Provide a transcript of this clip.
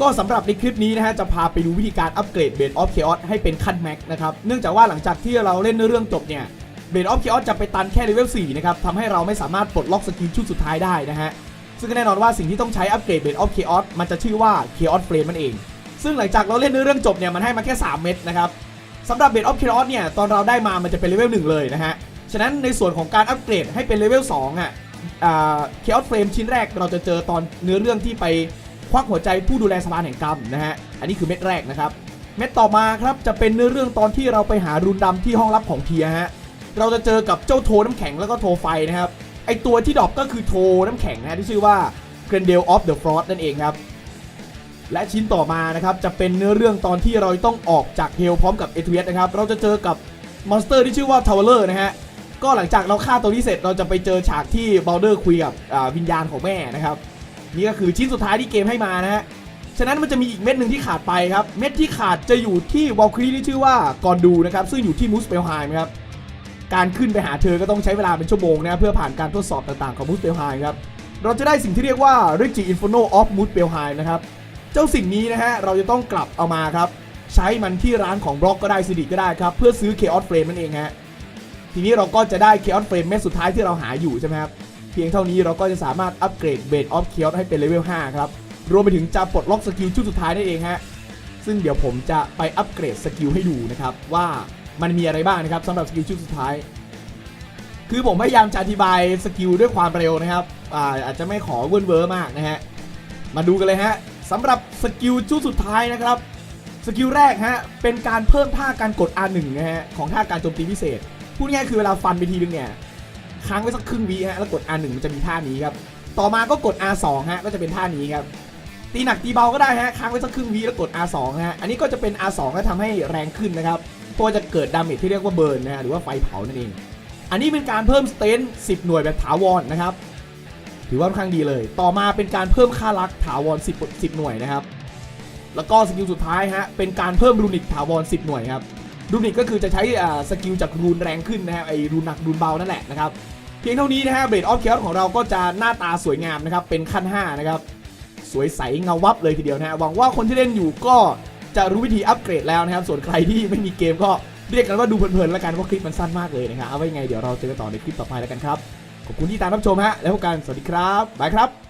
ก็สำหรับในคลิปนี้นะฮะจะพาไปดูวิธีการอัปเกรดเบ d ออฟเคออสให้เป็นขั้นแม็กนะครับเนื่องจากว่าหลังจากที่เราเล่นเรื่องจบเนี่ยเบ d ออฟเคออสจะไปตันแค่เลเวล4นะครับทำให้เราไม่สามารถปลดล็อกสกิลชุดสุดท้ายได้นะฮะซึ่งแน่นอนว่าสิ่งที่ต้องใช้อัปเกรดเบ d ออฟเคออสมันจะชื่อว่าเคออสเฟรมมันเอง ซึ่งหลังจากเราเล่นเรื่องจบเนี่ยมันให้มาแค่ 3 เม็ดนะครับสำหรับเบ d ออฟเคออสเนี่ยตอนเราได้มามันจะเป็นเลเวล1เลยนะฮะฉะนั้นในส่วนของการอัปเกรดให้เป็นเลเวล2อะเคออสเฟรมชิ้นแรกเราจะเจอตอนเนื้อเรื่องที่ไป วักหัวใจผู้ดูแลสะพานแห่งกรรมนะฮะ อันนี้คือเม็ดแรกนะครับ เม็ดต่อมาครับจะเป็นเนื้อเรื่องตอนที่เราไปหารุนดำที่ห้องลับของเทียฮะ เราจะเจอกับเจ้าโทน้ำแข็งแล้วก็โทไฟนะครับ ไอตัวที่ดรอปก็คือโทน้ำแข็งนะที่ชื่อว่า g r a n d a l e of the Frost นั่นเองครับ และชิ้นต่อมานะครับจะเป็นเนื้อเรื่องตอนที่เราต้องออกจากเฮลพร้อมกับเอทเรียสนะครับ เราจะเจอกับมอนสเตอร์ที่ชื่อว่าทาวเวอร์นะฮะก็หลังจากเราฆ่าตัวนี้เสร็จเราจะไปเจอฉากที่บ l ลเดอร์คุยกับวิญญาณของแม่นะครับ นี่ก็คือชิ้นสุดท้ายที่เกมให้มานะฮะฉะนั้นมันจะมีอีกเม็ดหนึ่งที่ขาดไปครับ เม็ดที่ขาดจะอยู่ที่วอลครีที่ชื่อว่ากอนดูนะครับ ซึ่งอยู่ที่มูสเปลไฮม์ครับ การขึ้นไปหาเธอก็ต้องใช้เวลาเป็นชั่วโมงนะเพื่อผ่านการทดสอบต่างๆของมูสเปลไฮม์ครับ เราจะได้สิ่งที่เรียกว่า r i g i Inferno of m o o s p e l h e i m นะครับ เจ้าสิ่งนี้นะฮะเราจะต้องกลับเอามาครับ ใช้มันที่ร้านของบล็อกก็ได้ซิดิก็ได้ครับเพื่อซื้อ Chaos Frame นั่นเองฮะ ทีนี้เราก็จะได้ Chaos Frame เม็ดสุดท้ายที่เราหาอยู่ใช่ไหมครับ พียงเท่านี้เราก็จะสามารถอัปเกรด Blade of Chaos ให้เป็นเลเวล 5 ครับ รวมไปถึงจะปลดล็อกสกิลชุดสุดท้ายนั่นเองฮะ ซึ่งเดี๋ยวผมจะไปอัปเกรดสกิลให้ดูนะครับ ว่ามันมีอะไรบ้างนะครับสำหรับสกิลชุดสุดท้าย คือผมพยายามจะอธิบายสกิลด้วยความเร็วนะครับอาอาจจะไม่ขอเวิร์เวอร์มากนะฮะ มาดูกันเลยฮะสำหรับสกิลชุดสุดท้ายนะครับสกิลแรกฮะเป็นการเพิ่มท่าการกด R1 นะฮะของท่าการโจมตีพิเศษพูดง่ายคือเวลาฟันไปทีนึงเนี่ย ค้างไว้สักครึ่งวิฮะแล้วกด R1 มันจะมีท่านี้ครับต่อมาก็กด R2 ฮะก็จะเป็นท่านี้ครับตีหนักตีเบาก็ได้ฮะค้างไว้สักครึ่งวิแล้วกด R2 ฮะอันนี้ก็จะเป็น R2 ก็ทำให้แรงขึ้นนะครับเพราะว่าจะเกิดดาเมจที่เรียกว่าเบิร์นนะฮะหรือว่าไฟเผานั่นเอง อันนี้เป็นการเพิ่มสเตน10 หน่วยแบบถาวรนะครับถือว่าค่อนข้างดีเลย ต่อมาเป็นการเพิ่มค่ารักถาวร10 10 หน่วยนะครับแล้วก็สกิลสุดท้ายฮะเป็นการเพิ่มรูนิกถาวร10 หน่วยครับรูนิกก็คือจะใช้สกิลจากรูนแรงขึ้นนะฮะไอรูนหนักรูนเบานั่นแหละนะครับ เพียงเท่านี้นะฮะเบรดออฟเคของเราก็จะหน้าตาสวยงามนะครับ เป็นขั้น 5 นะครับ สวยใสเงาวับเลยทีเดียวนะฮะหวังว่าคนที่เล่นอยู่ก็จะรู้วิธีอัปเกรดแล้วนะครับ ส่วนใครที่ไม่มีเกมก็เรียกกันว่าดูเพลินๆแล้วกันว่าคลิปมันสั้นมากเลยนะครับเอาไว้ไงเดี๋ยวเราเจอกันต่อในคลิปต่อไปแล้วกันครับขอบคุณที่ตามรับชมฮะแล้วพบกันสวัสดีครับบายครับ